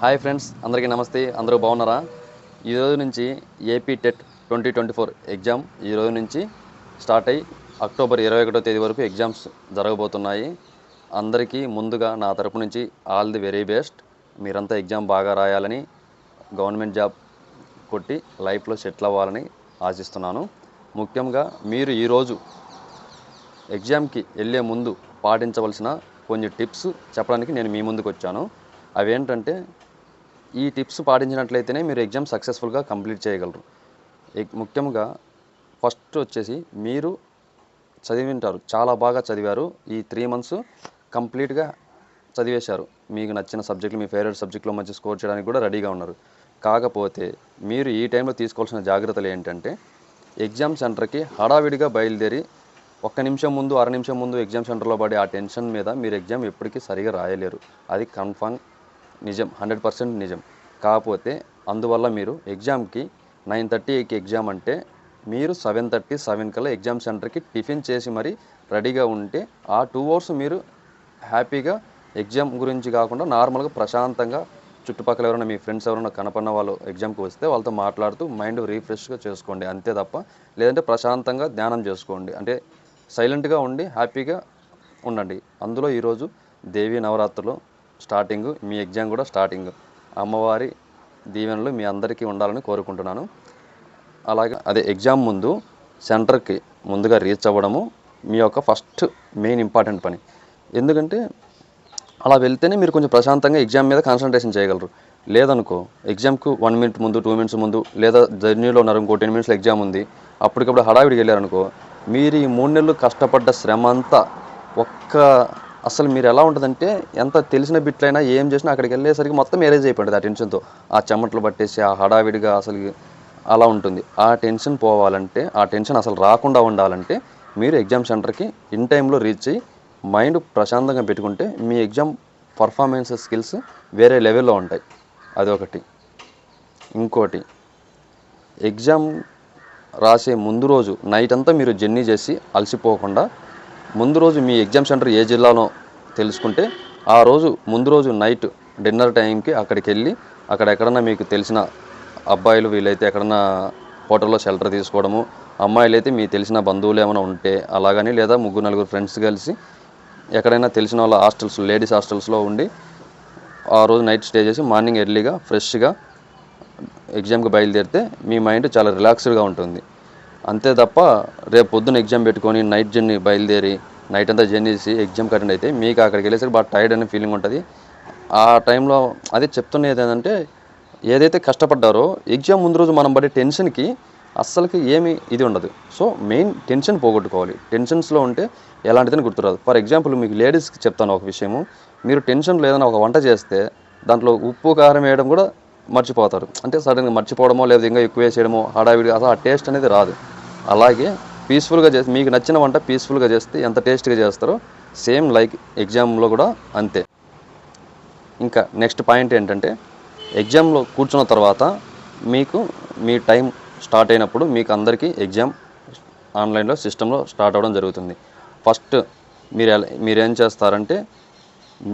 Hi friends అందరికీ నమస్తే అందరూ బాగున్నారా? ఈరోజు నుంచి AP TET twenty twenty four exam ఈరోజు నుంచి స్టార్ట్ అయ్యి అక్టోబర్ ఇరవై ఒకటో తేదీ వరకు ఎగ్జామ్స్ జరగబోతున్నాయి. అందరికీ ముందుగా నా తరపు నుంచి ఆల్ ది వెరీ బెస్ట్. మీరంతా ఎగ్జామ్ బాగా రాయాలని గవర్నమెంట్ జాబ్ కొట్టి లైఫ్లో సెటిల్ అవ్వాలని ఆశిస్తున్నాను. ముఖ్యంగా మీరు ఈరోజు ఎగ్జామ్కి వెళ్ళే ముందు పాటించవలసిన కొన్ని టిప్స్ చెప్పడానికి నేను మీ ముందుకు వచ్చాను. అవేంటంటే ఈ టిప్స్ పాటించినట్లయితేనే మీరు ఎగ్జామ్ సక్సెస్ఫుల్గా కంప్లీట్ చేయగలరు. ఎగ్- ముఖ్యంగా ఫస్ట్ వచ్చేసి మీరు చదివింటారు. చాలా బాగా చదివారు. ఈ త్రీ మంత్స్ కంప్లీట్గా చదివేశారు. మీకు నచ్చిన సబ్జెక్టులు మీ ఫేవరెట్ సబ్జెక్టులో మంచి స్కోర్ చేయడానికి కూడా రెడీగా ఉన్నారు. కాకపోతే మీరు ఈ టైంలో తీసుకోవాల్సిన జాగ్రత్తలు ఏంటంటే ఎగ్జామ్ సెంటర్కి హడావిడిగా బయలుదేరి ఒక్క నిమిషం ముందు అర నిమిషం ముందు ఎగ్జామ్ సెంటర్లో పడే ఆ టెన్షన్ మీద మీరు ఎగ్జామ్ ఎప్పటికీ సరిగా రాయలేరు. అది కన్ఫర్మ్ నిజం హండ్రెడ్ పర్సెంట్ నిజం. కాకపోతే అందువల్ల మీరు ఎగ్జామ్కి నైన్ థర్టీకి ఎగ్జామ్ అంటే మీరు సెవెన్ థర్టీ సెవెన్ కల్లా ఎగ్జామ్ సెంటర్కి టిఫిన్ చేసి మరి రెడీగా ఉంటే ఆ టూ అవర్స్ మీరు హ్యాపీగా ఎగ్జామ్ గురించి కాకుండా నార్మల్గా ప్రశాంతంగా చుట్టుపక్కల ఎవరైనా మీ ఫ్రెండ్స్ ఎవరైనా కనపడిన వాళ్ళు ఎగ్జామ్కి వస్తే వాళ్ళతో మాట్లాడుతూ మైండ్ రీఫ్రెష్గా చేసుకోండి అంతే తప్ప లేదంటే ప్రశాంతంగా ధ్యానం చేసుకోండి. అంటే సైలెంట్గా ఉండి హ్యాపీగా ఉండండి. అందులో ఈరోజు దేవీ నవరాత్రులు స్టార్టింగ్ మీ ఎగ్జామ్ కూడా స్టార్టింగ్. అమ్మవారి దీవెనలు మీ అందరికీ ఉండాలని కోరుకుంటున్నాను. అలాగే అదే ఎగ్జామ్ ముందు సెంటర్కి ముందుగా రీచ్ అవ్వడము మీ యొక్క ఫస్ట్ మెయిన్ ఇంపార్టెంట్ పని. ఎందుకంటే అలా వెళ్తేనే మీరు కొంచెం ప్రశాంతంగా ఎగ్జామ్ మీద కాన్సన్ట్రేషన్ చేయగలరు. లేదనుకో ఎగ్జామ్కు వన్ మినిట్ ముందు టూ మినిట్స్ ముందు లేదా జర్నీలో ఉన్నారు ఇంకో టెన్ మినిట్స్లో ఎగ్జామ్ ఉంది అప్పటికప్పుడు హడావిడికి వెళ్ళారనుకో మీరు ఈ మూడు నెలలు కష్టపడ్డ శ్రమ అంతా ఒక్క అసలు మీరు ఎలా ఉంటుందంటే ఎంత తెలిసిన బిట్లైనా ఏం చేసినా అక్కడికి వెళ్ళేసరికి మొత్తం ఎరేజ్ అయిపోయింది ఆ టెన్షన్తో ఆ చెమటలు పట్టేసి ఆ హడావిడిగా అసలు అలా ఉంటుంది. ఆ టెన్షన్ పోవాలంటే ఆ టెన్షన్ అసలు రాకుండా ఉండాలంటే మీరు ఎగ్జామ్ సెంటర్కి ఇన్ టైంలో రీచ్ అయ్యి మైండ్ ప్రశాంతంగా పెట్టుకుంటే మీ ఎగ్జామ్ పర్ఫార్మెన్స్ స్కిల్స్ వేరే లెవెల్లో ఉంటాయి. అదొకటి. ఇంకోటి ఎగ్జామ్ రాసే ముందు రోజు నైట్ అంతా మీరు జర్నీ చేసి అలసిపోకుండా ముందు రోజు మీ ఎగ్జామ్ సెంటర్ ఏ జిల్లాలో తెలుసుకుంటే ఆ రోజు ముందు రోజు నైట్ డిన్నర్ టైంకి అక్కడికి వెళ్ళి అక్కడ ఎక్కడన్నా మీకు తెలిసిన అబ్బాయిలు వీలైతే ఎక్కడన్నా హోటల్లో షెల్టర్ తీసుకోవడము అమ్మాయిలు అయితే మీ తెలిసిన బంధువులు ఏమైనా ఉంటే అలాగని లేదా ముగ్గురు నలుగురు ఫ్రెండ్స్ కలిసి ఎక్కడైనా తెలిసిన వాళ్ళ హాస్టల్స్ లేడీస్ హాస్టల్స్లో ఉండి ఆ రోజు నైట్ స్టే చేసి మార్నింగ్ ఎర్లీగా ఫ్రెష్గా ఎగ్జామ్కి బయలుదేరితే మీ మైండ్ చాలా రిలాక్స్డ్గా ఉంటుంది. అంతే తప్ప రేపు పొద్దున్న ఎగ్జామ్ పెట్టుకొని నైట్ జర్నీ బయలుదేరి నైట్ అంతా జర్నీ చేసి ఎగ్జామ్కి అటెండ్ అయితే మీకు అక్కడికి వెళ్ళేసరికి బాగా టైర్డ్ అనే ఫీలింగ్ ఉంటుంది. ఆ టైంలో అదే చెప్తున్నది ఏంటంటే ఏదైతే కష్టపడ్డారో ఎగ్జామ్ ముందు రోజు మనం పడే టెన్షన్కి అస్సలకి ఏమి ఇది ఉండదు. సో మెయిన్ టెన్షన్ పోగొట్టుకోవాలి. టెన్షన్స్లో ఉంటే ఎలాంటిదని గుర్తురాదు. ఫర్ ఎగ్జాంపుల్ మీకు లేడీస్కి చెప్తాను ఒక విషయము. మీరు టెన్షన్ లేదని ఒక వంట చేస్తే దాంట్లో ఉప్పు కారం వేయడం కూడా మర్చిపోతారు. అంటే సడన్గా మర్చిపోవడమో లేదా ఇంకా ఎక్కువ వేసేయడమో హడావిడి అసలు ఆ టేస్ట్ అనేది రాదు. అలాగే పీస్ఫుల్గా చేసి మీకు నచ్చిన వంట పీస్ఫుల్గా చేస్తే ఎంత టేస్ట్గా చేస్తారో సేమ్ లైక్ ఎగ్జామ్లో కూడా అంతే. ఇంకా నెక్స్ట్ పాయింట్ ఏంటంటే ఎగ్జామ్లో కూర్చున్న తర్వాత మీకు మీ టైం స్టార్ట్ అయినప్పుడు మీకు అందరికీ ఎగ్జామ్ ఆన్లైన్లో సిస్టంలో స్టార్ట్ అవ్వడం జరుగుతుంది. ఫస్ట్ మీరు ఎలా మీరేం చేస్తారంటే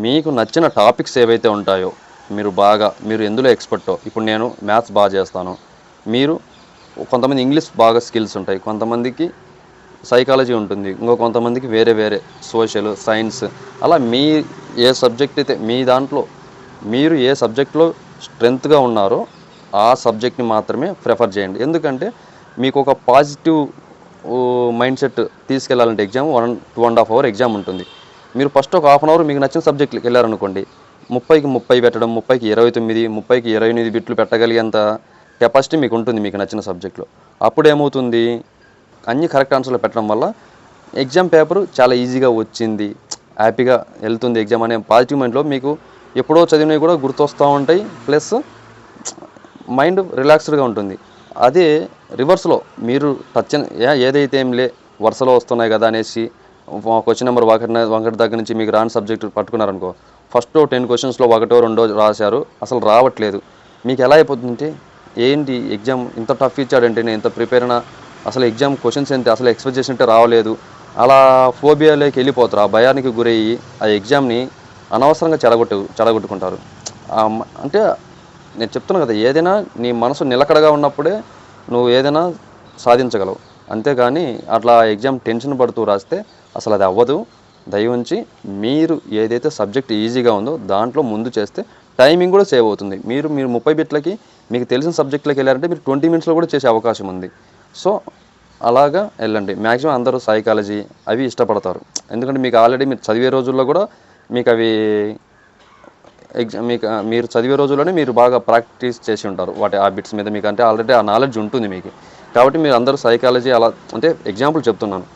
మీకు నచ్చిన టాపిక్స్ ఏవైతే ఉంటాయో మీరు బాగా మీరు ఎందులో ఎక్స్పర్టో ఇప్పుడు నేను మ్యాథ్స్ బాగా చేస్తాను. మీరు కొంతమంది ఇంగ్లీష్ బాగా స్కిల్స్ ఉంటాయి. కొంతమందికి సైకాలజీ ఉంటుంది. ఇంకో కొంతమందికి వేరే వేరే సోషల్ సైన్స్ అలా మీ ఏ సబ్జెక్ట్ అయితే మీ దాంట్లో మీరు ఏ సబ్జెక్ట్లో స్ట్రెంగ్త్గా ఉన్నారో ఆ సబ్జెక్ట్ని మాత్రమే ప్రిఫర్ చేయండి. ఎందుకంటే మీకు ఒక positive mind set తీసుకెళ్ళాలంటే exam one two and half hour exam ఉంటుంది. మీరు ఫస్ట్ ఒక హాఫ్ అన్ అవర్ మీకు నచ్చిన సబ్జెక్ట్కి వెళ్ళారనుకోండి ముప్పైకి ముప్పై పెట్టడం ముప్పైకి ఇరవై తొమ్మిది ముప్పైకి ఇరవై ఎనిమిది బిట్లు పెట్టగలిగేంత కెపాసిటీ మీకు ఉంటుంది మీకు నచ్చిన సబ్జెక్ట్లో. అప్పుడు ఏమవుతుంది? అన్ని కరెక్ట్ ఆన్సర్లు పెట్టడం వల్ల ఎగ్జామ్ పేపర్ చాలా ఈజీగా వచ్చింది. హ్యాపీగా వెళ్తుంది ఎగ్జామ్ అనే పాజిటివ్ మైండ్లో మీకు ఎప్పుడో చదివినవి కూడా గుర్తొస్తూ ఉంటాయి. ప్లస్ మైండ్ రిలాక్స్డ్గా ఉంటుంది. అదే రివర్స్లో మీరు టచ్ ఏ- ఏదైతే ఏం లే వరుసలో వస్తున్నాయి కదా అనేసి క్వశ్చన్ నెంబర్ ఒకటి ఒకటి దగ్గర నుంచి మీకు రాని సబ్జెక్ట్ పట్టుకున్నారనుకో ఫస్ట్ టెన్ క్వశ్చన్స్లో ఒకటో రెండో రాశారు అసలు రావట్లేదు. మీకు ఎలా అయిపోతుందంటే ఏంటి ఎగ్జామ్ ఇంత టఫ్ ఇచ్చాడంటే నేను ఇంత ప్రిపేర్ అయినా అసలు ఎగ్జామ్ క్వశ్చన్స్ ఏంటి అసలు ఎక్స్పెక్ట్ చేసింటే రావలేదు. అలా ఫోబియాలోకి వెళ్ళిపోతారు ఆ భయానికి గురయ్యి ఆ ఎగ్జామ్ని అనవసరంగా చెడగొట్టు చెడగొట్టుకుంటారు. అంటే నేను చెప్తున్నాను కదా ఏదైనా నీ మనసు నిలకడగా ఉన్నప్పుడే నువ్వు ఏదైనా సాధించగలవు. అంతేగాని అట్లా ఎగ్జామ్ టెన్షన్ పడుతూ రాస్తే అసలు అది అవ్వదు. దయవుంచి మీరు ఏదైతే సబ్జెక్ట్ ఈజీగా ఉందో దాంట్లో ముందు చేస్తే టైమింగ్ కూడా సేవ్ అవుతుంది. మీరు మీరు ముప్పై బిట్లకి మీకు తెలిసిన సబ్జెక్ట్లోకి వెళ్ళారంటే మీరు ట్వంటీ మినిట్స్లో కూడా చేసే అవకాశం ఉంది. సో అలాగా వెళ్ళండి. మ్యాక్సిమం అందరూ సైకాలజీ అవి ఇష్టపడతారు. ఎందుకంటే మీకు ఆల్రెడీ మీరు చదివే రోజుల్లో కూడా మీకు అవి ఎగ్జామ్ మీకు మీరు చదివే రోజుల్లోనే మీరు బాగా ప్రాక్టీస్ చేసి ఉంటారు. వాటి ఆ బిట్స్ మీద మీకు అంటే ఆల్రెడీ ఆ నాలెడ్జ్ ఉంటుంది మీకు. కాబట్టి మీరు అందరూ సైకాలజీ అలా అంటే ఎగ్జాంపుల్ చెప్తున్నాను.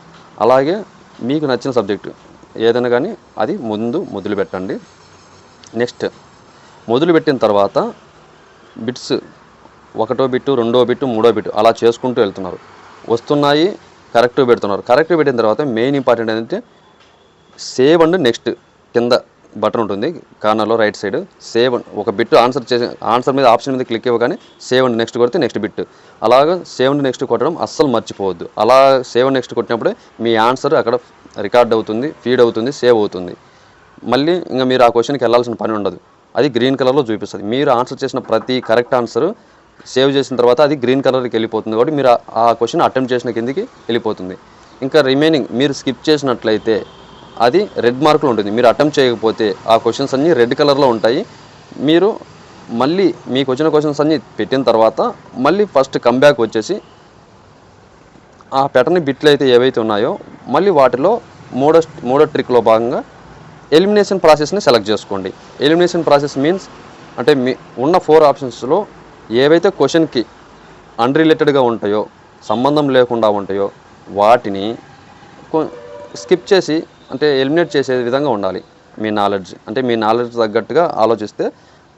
అలాగే మీకు నచ్చిన సబ్జెక్టు ఏదైనా కానీ అది ముందు మొదలు పెట్టండి నెక్స్ట్. మొదలు పెట్టిన తర్వాత బిట్స్ ఒకటో బిట్టు రెండో బిట్టు మూడో బిట్టు అలా చేసుకుంటూ వెళ్తున్నారు. వస్తున్నాయి కరెక్ట్ పెడుతున్నారు. కరెక్ట్ పెట్టిన తర్వాత మెయిన్ ఇంపార్టెంట్ ఏంటంటే సేవ్ అండ్ నెక్స్ట్ కింద బటన్ ఉంటుంది కార్నర్లో రైట్ సైడ్. సేవ్ ఒక బిట్ ఆన్సర్ చేసే ఆన్సర్ మీద ఆప్షన్ మీద క్లిక్ ఇవ్వగానే సేవ్ అండ్ నెక్స్ట్ కొడితే నెక్స్ట్ బిట్. అలాగా సేవ్ అండ్ నెక్స్ట్ కొట్టడం అస్సలు మర్చిపోవద్దు. అలా సేవ్ అండ్ నెక్స్ట్ కొట్టినప్పుడే మీ ఆన్సర్ అక్కడ రికార్డ్ అవుతుంది ఫీడ్ అవుతుంది సేవ్ అవుతుంది. మళ్ళీ ఇంకా మీరు ఆ క్వశ్చన్కి వెళ్ళాల్సిన పని ఉండదు. అది గ్రీన్ కలర్లో చూపిస్తుంది. మీరు ఆన్సర్ చేసిన ప్రతి కరెక్ట్ ఆన్సర్ సేవ్ చేసిన తర్వాత అది గ్రీన్ కలర్కి వెళ్ళిపోతుంది కాబట్టి మీరు ఆ- క్వశ్చన్ అటెంప్ట్ చేసిన కిందికి వెళ్ళిపోతుంది. ఇంకా రిమైనింగ్ మీరు స్కిప్ చేసినట్లయితే అది రెడ్ మార్కులు ఉంటుంది. మీరు అటెంప్ట్ చేయకపోతే ఆ క్వశ్చన్స్ అన్నీ రెడ్ కలర్లో ఉంటాయి. మీరు మళ్ళీ మీకు వచ్చిన క్వశ్చన్స్ అన్నీ పెట్టిన తర్వాత మళ్ళీ ఫస్ట్ కంబ్యాక్ వచ్చేసి ఆ ప్యాటర్న్ బిట్లు అయితే ఏవైతే ఉన్నాయో మళ్ళీ వాటిలో మూడో మూడో ట్రిక్లో భాగంగా ఎలిమినేషన్ ప్రాసెస్ని సెలెక్ట్ చేసుకోండి. ఎలిమినేషన్ ప్రాసెస్ మీన్స్ అంటే మీ ఉన్న ఫోర్ ఆప్షన్స్లో ఏవైతే క్వశ్చన్కి అన్రిలేటెడ్గా ఉంటాయో సంబంధం లేకుండా ఉంటాయో వాటిని స్కిప్ చేసి అంటే ఎలిమినేట్ చేసే విధంగా ఉండాలి మీ నాలెడ్జ్. అంటే మీ నాలెడ్జ్ తగ్గట్టుగా ఆలోచిస్తే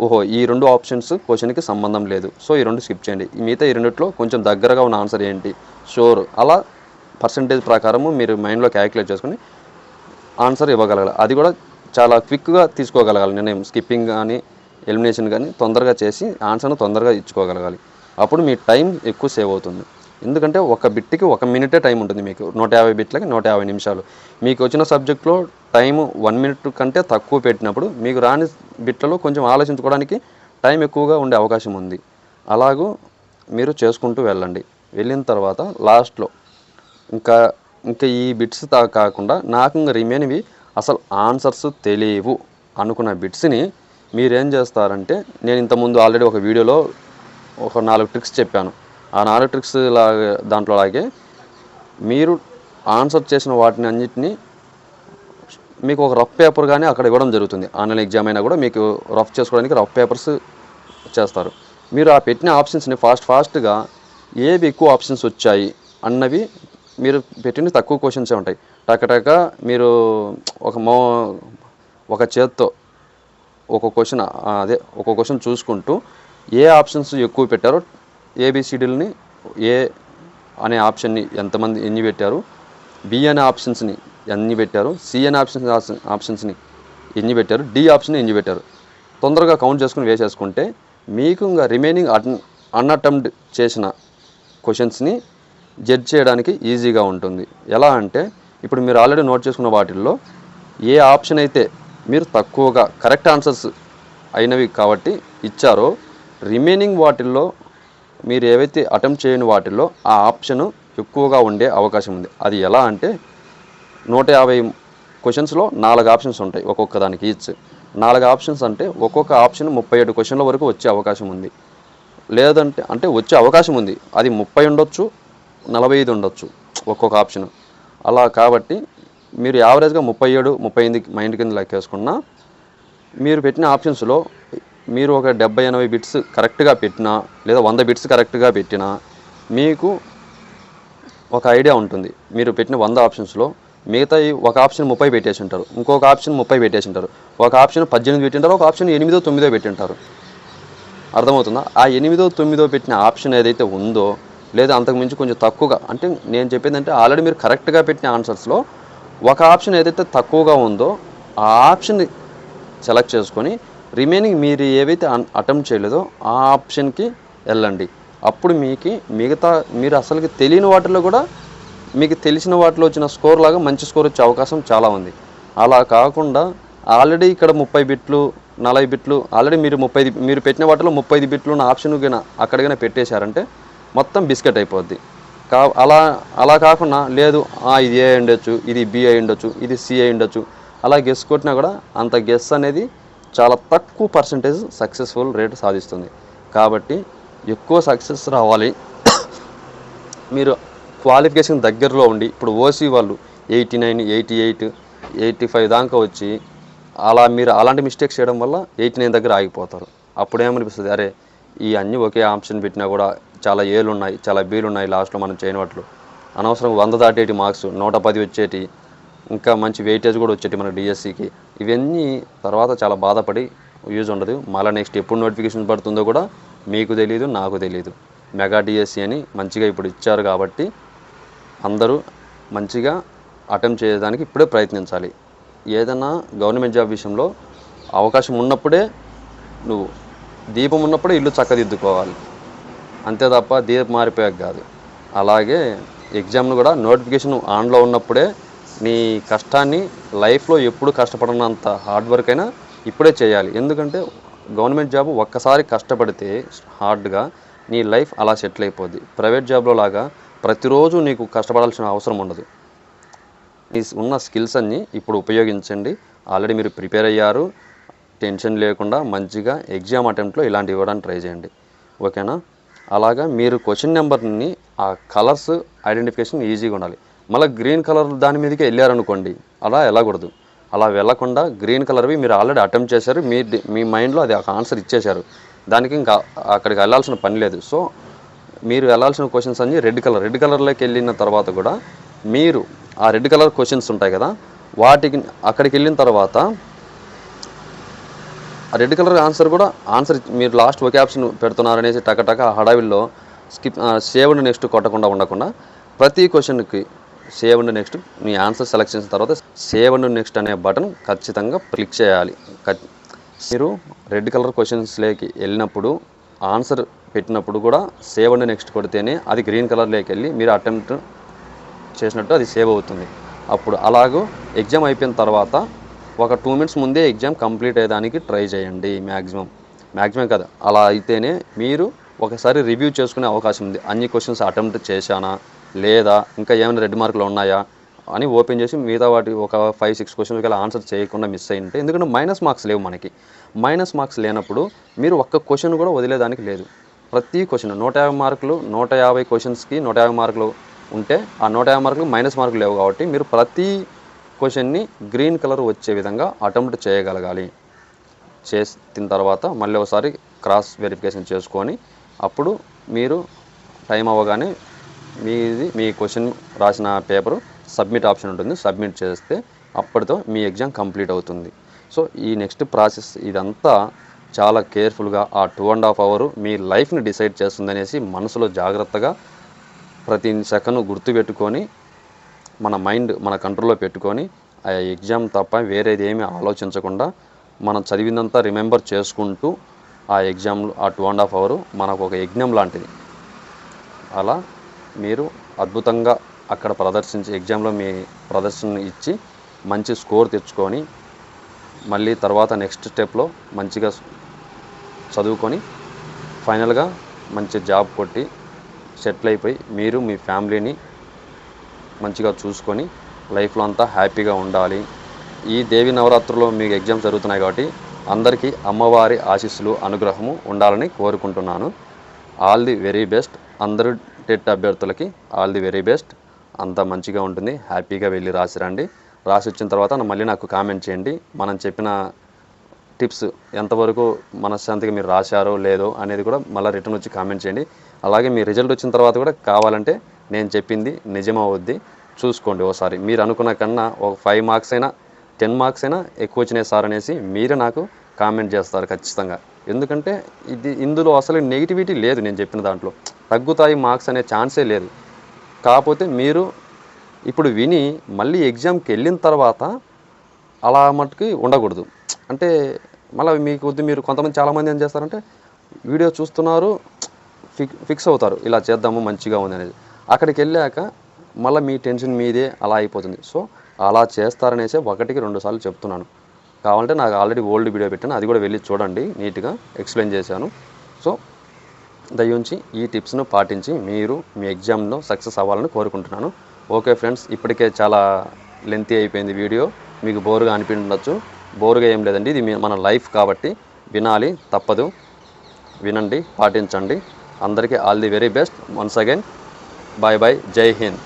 ఓహో ఈ రెండు ఆప్షన్స్ క్వశ్చన్కి సంబంధం లేదు. సో ఈ రెండు స్కిప్ చేయండి. మిగతా ఈ రెండిట్లో కొంచెం దగ్గరగా ఉన్న ఆన్సర్ ఏంటి? షోర్. అలా పర్సంటేజ్ ప్రకారము మీరు మైండ్లో క్యాలిక్యులేట్ చేసుకుని ఆన్సర్ ఇవ్వగలగాలి. అది కూడా చాలా క్విక్గా తీసుకోగలగాలి. నిర్ణయం స్కిప్పింగ్ కానీ ఎలిమినేషన్ కానీ తొందరగా చేసి ఆన్సర్ను తొందరగా ఇచ్చుకోగలగాలి. అప్పుడు మీ టైం ఎక్కువ సేవ్ అవుతుంది. ఎందుకంటే ఒక బిట్కి ఒక మినిటే టైం ఉంటుంది మీకు. నూట యాభై బిట్లకి నూట యాభై నిమిషాలు. మీకు వచ్చిన సబ్జెక్ట్లో టైం వన్ మినిట్ కంటే తక్కువ పెట్టినప్పుడు మీకు రాని బిట్లలో కొంచెం ఆలోచించుకోవడానికి టైం ఎక్కువగా ఉండే అవకాశం ఉంది. అలాగూ మీరు చేసుకుంటూ వెళ్ళండి. వెళ్ళిన తర్వాత లాస్ట్లో ఇంకా ఇంకా ఈ బిట్స్ తా కాకుండా నాకు ఇంకా రిమైన్వి అసలు ఆన్సర్స్ తెలియవు అనుకున్న బిట్స్ని మీరేం చేస్తారంటే నేను ఇంతకుముందు ఆల్రెడీ ఒక వీడియోలో ఒక నాలుగు ట్రిక్స్ చెప్పాను. ఆ నాలుగు ట్రిక్స్ లాగా దాంట్లో లాగే మీరు ఆన్సర్ చేసిన వాటిని అన్నిటిని మీకు ఒక రఫ్ పేపర్ కానీ అక్కడ ఇవ్వడం జరుగుతుంది. ఆన్లైన్ ఎగ్జామ్ అయినా కూడా మీకు రఫ్ చేసుకోవడానికి రఫ్ పేపర్స్ చేస్తారు. మీరు ఆ పెట్టిన ఆప్షన్స్ని ఫాస్ట్ ఫాస్ట్గా ఏవి ఎక్కువ ఆప్షన్స్ వచ్చాయి అన్నవి మీరు పెట్టిన తక్కువ క్వశ్చన్సే ఉంటాయి. టకటక మీరు ఒక మో ఒక చేత్తో ఒక క్వశ్చన్ అదే ఒక క్వశ్చన్ చూసుకుంటూ ఏ ఆప్షన్స్ ఎక్కువ పెట్టారో ఏబిసిడీలని ఏ అనే ఆప్షన్ని ఎంతమంది ఎన్ని పెట్టారు బి అనే ఆప్షన్స్ని ఎన్ని పెట్టారు సి అనే ఆప్షన్స్ ఆప్షన్స్ని ఎన్ని పెట్టారు డి ఆప్షన్ ఎన్ని పెట్టారు. తొందరగా కౌంట్ చేసుకుని వేసేసుకుంటే మీకు ఇంకా రిమైనింగ్ అన్ అన్అటెంప్ట్ చేసిన క్వశ్చన్స్ని జడ్జ్ చేయడానికి ఈజీగా ఉంటుంది. ఎలా అంటే ఇప్పుడు మీరు ఆల్రెడీ నోట్ చేసుకున్న వాటిల్లో ఏ ఆప్షన్ అయితే మీరు తక్కువగా కరెక్ట్ ఆన్సర్స్ అయినవి కాబట్టి ఇచ్చారో రిమైనింగ్ వాటిల్లో మీరు ఏవైతే అటెంప్ట్ చేయని వాటిల్లో ఆ ఆప్షన్ ఎక్కువగా ఉండే అవకాశం ఉంది. అది ఎలా అంటే నూట యాభై క్వశ్చన్స్లో నాలుగు ఆప్షన్స్ ఉంటాయి ఒక్కొక్క దానికి ఈచ్ నాలుగు ఆప్షన్స్ అంటే ఒక్కొక్క ఆప్షన్ ముప్పై ఏడు క్వశ్చన్ల వరకు వచ్చే అవకాశం ఉంది. లేదంటే అంటే వచ్చే అవకాశం ఉంది. అది ముప్పై ఉండొచ్చు నలభై ఐదు ఉండొచ్చు ఒక్కొక్క ఆప్షన్. అలా కాబట్టి మీరు యావరేజ్గా ముప్పై ఏడు ముప్పై ఎనిమిది మైండ్ కింద లెక్కేసుకున్నా మీరు పెట్టిన ఆప్షన్స్లో మీరు ఒక డెబ్బై ఎనభై బిట్స్ కరెక్ట్గా పెట్టినా లేదా వంద బిట్స్ కరెక్ట్గా పెట్టినా మీకు ఒక ఐడియా ఉంటుంది. మీరు పెట్టిన వంద ఆప్షన్స్లో మిగతా ఒక ఆప్షన్ ముప్పై పెట్టేసి ఉంటారు ఇంకొక ఆప్షన్ ముప్పై పెట్టేసి ఉంటారు ఒక ఆప్షన్ పద్దెనిమిది పెట్టింటారు ఒక ఆప్షన్ ఎనిమిదో తొమ్మిదో పెట్టింటారు. అర్థమవుతుందా? ఆ ఎనిమిదో తొమ్మిదో పెట్టిన ఆప్షన్ ఏదైతే ఉందో లేదా అంతకుమించి కొంచెం తక్కువగా అంటే నేను చెప్పేది అంటే ఆల్రెడీ మీరు కరెక్ట్గా పెట్టిన ఆన్సర్స్లో ఒక ఆప్షన్ ఏదైతే తక్కువగా ఉందో ఆ ఆప్షన్ సెలెక్ట్ చేసుకొని రిమైనింగ్ మీరు ఏవైతే అటెంప్ట్ చేయలేదో ఆ ఆప్షన్కి వెళ్ళండి. అప్పుడు మీకు మిగతా మీరు అసలుకి తెలియని వాటిలో కూడా మీకు తెలిసిన వాటిలో వచ్చిన స్కోర్ లాగా మంచి స్కోర్ వచ్చే అవకాశం చాలా ఉంది. అలా కాకుండా ఆల్రెడీ ఇక్కడ ముప్పై బిట్లు నలభై బిట్లు ఆల్రెడీ మీరు ముప్పై మీరు పెట్టిన వాటిలో ముప్పై బిట్లు ఉన్న ఆప్షన్ అక్కడికైనా పెట్టేశారంటే మొత్తం బిస్కెట్ అయిపోద్ది. కా అలా అలా కాకుండా లేదు ఇది ఏ ఉండొచ్చు ఇది బి అయి ఉండొచ్చు ఇది సి అయి ఉండొచ్చు. అలా గెస్ కొట్టినా కూడా అంత గెస్ అనేది చాలా తక్కువ పర్సంటేజ్ సక్సెస్ఫుల్ రేట్ సాధిస్తుంది. కాబట్టి ఎక్కువ సక్సెస్ రావాలి. మీరు క్వాలిఫికేషన్ దగ్గరలో ఉండి ఇప్పుడు ఓసీ వాళ్ళు eighty nine eighty eight eighty five దాకా వచ్చి అలా మీరు అలాంటి మిస్టేక్స్ చేయడం వల్ల ఎయిటీ నైన్ దగ్గర ఆగిపోతారు. అప్పుడేమనిపిస్తుంది? అరే ఈ అన్నీ ఒకే ఆప్షన్ పెట్టినా కూడా చాలా ఏలు ఉన్నాయి చాలా బీలు ఉన్నాయి లాస్ట్లో మనం చేయని వాటిలో. అనవసరం వంద దాటేటి మార్క్స్ నూట పది వచ్చేటి ఇంకా మంచి వెయిటేజ్ కూడా వచ్చేటి మన డిఎస్సికి ఇవన్నీ తర్వాత చాలా బాధపడి యూజ్ ఉండదు. మళ్ళీ నెక్స్ట్ ఎప్పుడు నోటిఫికేషన్ పడుతుందో కూడా మీకు తెలియదు నాకు తెలియదు మెగా డిఎస్సి అని మంచిగా ఇప్పుడు ఇచ్చారు కాబట్టి అందరూ మంచిగా అటెంప్ట్ చేయడానికి ఇప్పుడే ప్రయత్నించాలి. ఏదైనా గవర్నమెంట్ జాబ్ విషయంలో అవకాశం ఉన్నప్పుడే నువ్వు దీపం ఉన్నప్పుడే ఇల్లు చక్కదిద్దుకోవాలి. అంతే తప్ప దీపం మారిపోయాక కాదు. అలాగే ఎగ్జామ్ను కూడా నోటిఫికేషన్ ఆన్లో ఉన్నప్పుడే నీ కష్టాన్ని లైఫ్లో ఎప్పుడు కష్టపడినంత హార్డ్ వర్క్ అయినా ఇప్పుడే చేయాలి. ఎందుకంటే గవర్నమెంట్ జాబ్ ఒక్కసారి కష్టపడితే హార్డ్గా నీ లైఫ్ అలా సెటిల్ అయిపోద్ది. ప్రైవేట్ జాబ్లో లాగా ప్రతిరోజు నీకు కష్టపడాల్సిన అవసరం ఉండదు. మీ ఉన్న స్కిల్స్ అన్నీ ఇప్పుడు ఉపయోగించండి. ఆల్రెడీ మీరు ప్రిపేర్ అయ్యారు. టెన్షన్ లేకుండా మంచిగా ఎగ్జామ్ అటెంప్ట్లో ఇలాంటివి ఇవ్వడానికి ట్రై చేయండి. ఓకేనా? అలాగా మీరు క్వశ్చన్ నెంబర్ని ఆ కలర్స్ ఐడెంటిఫికేషన్ ఈజీగా ఉండాలి. మళ్ళీ గ్రీన్ కలర్ దాని మీదకి వెళ్ళారనుకోండి అలా వెళ్ళకూడదు. అలా వెళ్ళకుండా గ్రీన్ కలర్వి మీరు ఆల్రెడీ అటెంప్ట్ చేశారు మీ మీ మైండ్లో అది ఒక ఆన్సర్ ఇచ్చేశారు. దానికి ఇంకా అక్కడికి వెళ్ళాల్సిన పని లేదు. సో మీరు వెళ్ళాల్సిన క్వశ్చన్స్ అన్నీ రెడ్ కలర్ రెడ్ కలర్లోకి వెళ్ళిన తర్వాత కూడా మీరు ఆ రెడ్ కలర్ క్వశ్చన్స్ ఉంటాయి కదా వాటికి అక్కడికి వెళ్ళిన తర్వాత ఆ రెడ్ కలర్ ఆన్సర్ కూడా ఆన్సర్ మీరు లాస్ట్ ఒకే ఆప్షన్ పెడుతున్నారనేసి టకటక హడావిల్లో స్కిప్ సేవ్డ్ నెక్స్ట్ కొట్టకుండా ఉండకుండా ప్రతి క్వశ్చన్కి సేవ్డ్ నెక్స్ట్ మీ ఆన్సర్ సెలెక్ట్ చేసిన తర్వాత సేవ్డ్ నెక్స్ట్ అనే బటన్ ఖచ్చితంగా క్లిక్ చేయాలి. మీరు రెడ్ కలర్ క్వశ్చన్స్లోకి వెళ్ళినప్పుడు ఆన్సర్ పెట్టినప్పుడు కూడా సేవ్డ్ నెక్స్ట్ కొడితేనే అది గ్రీన్ కలర్లోకి వెళ్ళి మీరు అటెంప్ట్ చేసినట్టు అది సేవ్ అవుతుంది. అప్పుడు అలాగూ ఎగ్జామ్ అయిపోయిన తర్వాత ఒక టూ మినిట్స్ ముందే ఎగ్జామ్ కంప్లీట్ అయ్యేదానికి ట్రై చేయండి మ్యాక్సిమం మ్యాక్సిమం కదా అలా అయితేనే మీరు ఒకసారి రివ్యూ చేసుకునే అవకాశం ఉంది. అన్ని క్వశ్చన్స్ అటెంప్ట్ చేశానా? లేదా ఇంకా ఏమైనా రెడ్ మార్కులు ఉన్నాయా? అని ఓపెన్ చేసి మిగతా వాటి ఒక ఫైవ్ సిక్స్ క్వశ్చన్స్ అలా ఆన్సర్ చేయకుండా మిస్ అయ్యింటే ఎందుకంటే మైనస్ మార్క్స్ లేవు మనకి. మైనస్ మార్క్స్ లేనప్పుడు మీరు ఒక్క క్వశ్చన్ కూడా వదిలేదానికి లేదు. ప్రతి క్వశ్చన్ నూట యాభై మార్కులు నూట యాభై క్వశ్చన్స్కి నూట యాభై మార్కులు ఉంటే ఆ నూట యాభై మార్కులు మైనస్ మార్కులు లేవు కాబట్టి మీరు ప్రతి క్వశ్చన్ని గ్రీన్ కలర్ వచ్చే విధంగా అటెంప్ట్ చేయగలగాలి. చేసిన తర్వాత మళ్ళీ ఒకసారి క్రాస్ వెరిఫికేషన్ చేసుకొని అప్పుడు మీరు టైం అవ్వగానే మీది మీ క్వశ్చన్ రాసిన పేపరు సబ్మిట్ ఆప్షన్ ఉంటుంది. సబ్మిట్ చేస్తే అప్పటితో మీ ఎగ్జామ్ కంప్లీట్ అవుతుంది. సో ఈ నెక్స్ట్ ప్రాసెస్ ఇదంతా చాలా కేర్ఫుల్గా ఆ టూ అండ్ హాఫ్ అవరు మీ లైఫ్ని డిసైడ్ చేస్తుందనేసి మనసులో జాగ్రత్తగా ప్రతి సెకండ్ గుర్తుపెట్టుకొని మన మైండ్ మన కంట్రోల్లో పెట్టుకొని ఆ ఎగ్జామ్ తప్ప వేరేది ఏమీ ఆలోచించకుండా మనం చదివిందంతా రిమెంబర్ చేసుకుంటూ ఆ ఎగ్జామ్లో ఆ టూ అండ్ హాఫ్ అవర్ మనకు ఒక యజ్ఞం లాంటిది. అలా మీరు అద్భుతంగా అక్కడ ప్రదర్శించి ఎగ్జామ్లో మీ ప్రదర్శన ఇచ్చి మంచి స్కోర్ తెచ్చుకొని మళ్ళీ తర్వాత నెక్స్ట్ స్టెప్లో మంచిగా చదువుకొని ఫైనల్గా మంచి జాబ్ కొట్టి సెటిల్ అయిపోయి మీరు మీ ఫ్యామిలీని మంచిగా చూసుకొని లైఫ్లో అంతా హ్యాపీగా ఉండాలి. ఈ దేవి నవరాత్రుల్లో మీకు ఎగ్జామ్స్ జరుగుతున్నాయి కాబట్టి అందరికీ అమ్మవారి ఆశీస్సులు అనుగ్రహము ఉండాలని కోరుకుంటున్నాను. All the very best. అందరూ టెట్ అభ్యర్థులకి ఆల్ ది వెరీ బెస్ట్. అంతా మంచిగా ఉంటుంది. హ్యాపీగా వెళ్ళి రాసి రండి రాసి వచ్చిన తర్వాత మళ్ళీ నాకు కామెంట్ చేయండి. మనం చెప్పిన టిప్స్ ఎంతవరకు మనశ్శాంతిగా మీరు రాశారో లేదో అనేది కూడా మళ్ళీ రిటర్న్ వచ్చి కామెంట్ చేయండి. అలాగే మీ రిజల్ట్ వచ్చిన తర్వాత కూడా కావాలంటే నేను చెప్పింది నిజమవుద్ది. చూసుకోండి ఓసారి. మీరు అనుకున్న కన్నా ఒక ఫైవ్ మార్క్స్ అయినా టెన్ మార్క్స్ అయినా ఎక్కువ వచ్చినాయి సార్ అనేసి మీరే నాకు కామెంట్ చేస్తారు ఖచ్చితంగా. ఎందుకంటే ఇది ఇందులో అసలు నెగిటివిటీ లేదు నేను చెప్పిన దాంట్లో. తగ్గుతాయి మార్క్స్ అనే ఛాన్సే లేదు. కాకపోతే మీరు ఇప్పుడు విని మళ్ళీ ఎగ్జామ్కి వెళ్ళిన తర్వాత అలా మట్టుకి ఉండకూడదు. అంటే మళ్ళీ మీకు వద్దు మీరు కొంతమంది చాలామంది ఏం చేస్తారంటే వీడియో చూస్తున్నారు ఫిక్ ఫిక్స్ అవుతారు. ఇలా చేద్దాము మంచిగా ఉంది అనేది. అక్కడికి వెళ్ళాక మళ్ళీ మీ టెన్షన్ మీదే అలా అయిపోతుంది. సో అలా చేస్తారనేసి ఒకటికి రెండు సార్లు చెప్తున్నాను. కావాలంటే నాకు ఆల్రెడీ ఓల్డ్ వీడియో పెట్టాను. అది కూడా వెళ్ళి చూడండి. నీట్గా ఎక్స్ప్లెయిన్ చేశాను. సో దయించి ఈ టిప్స్ను పాటించి మీరు మీ ఎగ్జామ్లో సక్సెస్ అవ్వాలని కోరుకుంటున్నాను. ఓకే ఫ్రెండ్స్ ఇప్పటికే చాలా లెంతీ అయిపోయింది వీడియో. మీకు బోరుగా అనిపించవచ్చు బోరుగా ఏం లేదండి. ఇది మీ- మన లైఫ్ కాబట్టి వినాలి తప్పదు. వినండి పాటించండి. అందరికీ all the very best. Once again bye bye. Jai hind.